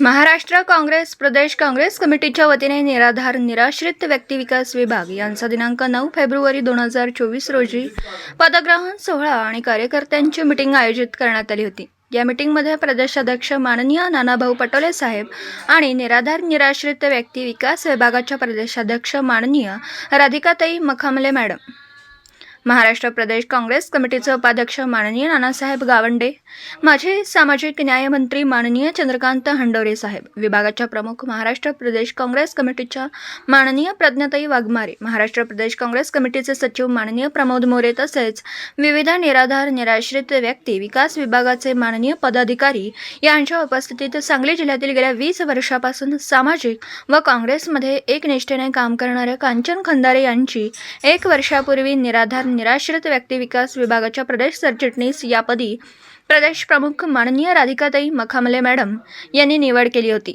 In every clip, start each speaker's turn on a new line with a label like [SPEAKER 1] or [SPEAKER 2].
[SPEAKER 1] महाराष्ट्र काँग्रेस प्रदेश काँग्रेस कमिटीच्या वतीने निराधार निराश्रित व्यक्ती विकास विभाग यांचा दिनांक नऊ फेब्रुवारी दोन हजार चोवीस रोजी पदग्रहण सोहळा आणि कार्यकर्त्यांची मिटिंग आयोजित करण्यात आली होती. या मिटिंगमध्ये प्रदेशाध्यक्ष माननीय नानाभाऊ पटोले साहेब आणि निराधार निराश्रित व्यक्ती विकास विभागाच्या प्रदेशाध्यक्ष माननीय राधिकाताई मखामले मॅडम. महाराष्ट्र प्रदेश काँग्रेस कमिटीचे उपाध्यक्ष माननीय नानासाहेब गावंडे माजी सामाजिक न्यायमंत्री माननीय चंद्रकांत हंडोरे साहेब विभागाच्या प्रमुख महाराष्ट्र प्रदेश काँग्रेस कमिटीच्या माननीय प्रज्ञाताई वाघमारे महाराष्ट्र प्रदेश काँग्रेस कमिटीचे सचिव माननीय प्रमोद मोरे तसेच विविध निराधार निराश्रित व्यक्ती विकास विभागाचे माननीय पदाधिकारी यांच्या उपस्थितीत सांगली जिल्ह्यातील गेल्या वीस वर्षापासून सामाजिक व काँग्रेसमध्ये एकनिष्ठेने काम करणाऱ्या कांचन खंदारे यांची एक वर्षापूर्वी निराधार निराश्रित व्यक्ती विकास विभागाच्या प्रदेश सरचिटणीस यापदी प्रदेश प्रमुख माननीय राधिकाताई मखामले मॅडम यांनी निवड केली होती.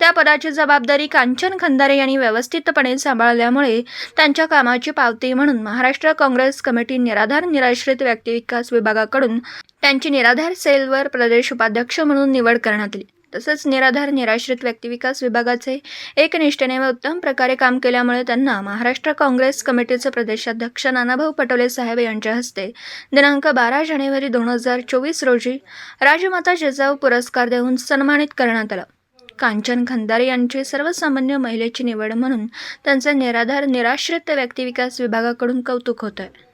[SPEAKER 1] त्या पदाची जबाबदारी कांचन खंदारे यांनी व्यवस्थितपणे सांभाळल्यामुळे त्यांच्या कामाची पावती म्हणून महाराष्ट्र काँग्रेस कमिटी निराधार निराश्रित व्यक्ती विकास विभागाकडून त्यांची निराधार सेलवर प्रदेश उपाध्यक्ष म्हणून निवड करण्यात आली. तसंच निराधार निराश्रित व्यक्तिविकास विभागाचे एकनिष्ठेने व उत्तम प्रकारे काम केल्यामुळे त्यांना महाराष्ट्र काँग्रेस कमिटीचे प्रदेशाध्यक्ष नानाभाऊ पटोले साहेब यांच्या हस्ते दिनांक बारा जानेवारी दोन हजार चोवीस रोजी राजमाता जिजाऊ पुरस्कार देऊन सन्मानित करण्यात आलं. कांचन खंदारे यांची सर्वसामान्य महिलेची निवड म्हणून त्यांचे निराधार निराश्रित व्यक्तिविकास विभागाकडून कौतुक होतं आहे